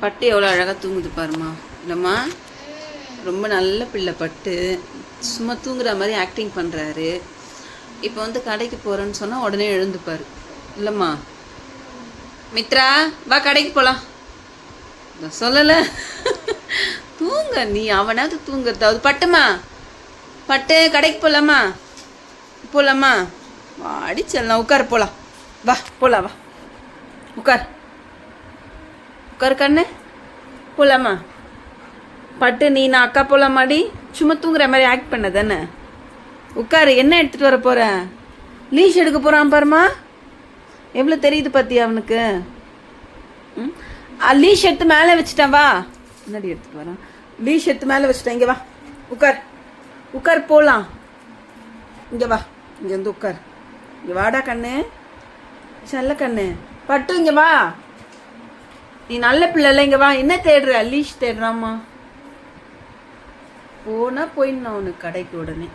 பட்டு எவ்வளோ அழகாக தூங்குது பாருமா இல்லைம்மா ரொம்ப நல்ல பிள்ளை பட்டு. சும்மா தூங்குற மாதிரி ஆக்டிங் பண்ணுறாரு இப்போ வந்து கடைக்கு போகிறேன்னு சொன்னால் உடனே எழுந்துப்பார். இல்லைம்மா. மித்ரா வா கடைக்கு போகலாம் நான் சொல்லலை. தூங்க நீ அவனாவது தூங்குறதாவது. பட்டுமா. பட்டு கடைக்கு போகலாமா போகலாமா வாடி செல்லாம் உட்கார் போகலாம் வா போகலாம் வா. உட்கார். உட்கார் கண்ணு போகலாமா பட்டு நீ நான் அக்கா போகலாமாடி சும்மா தூங்குற மாதிரி ஆக்ட் பண்ண தானே. உட்காரு என்ன எடுத்துகிட்டு வர போகிற லீஷ் எடுக்க போகிறான் பாருமா. எவ்வளோ தெரியுது பார்த்தியா அவனுக்கு? ம்? லீஷ் எடுத்து மேலே வச்சுட்டேன் வா. முன்னாடி எடுத்துகிட்டு வரான்? லீஷ் எடுத்து மேலே வச்சுட்டேன் இங்கே வா. உட்கார். உட்கார் போகலாம் இங்கே வா. இங்கே வந்து உட்கார். இங்கே வாடா கண்ணு. செல்ல கண்ணு. பட்டு இங்கே வா. நீ நல்ல பிள்ளைல இங்கே வா. என்ன தேடுற? லீஷ் தேடுறாம்மா. போனா போயிடணும் அவனுக்கு கடைக்கு உடனே.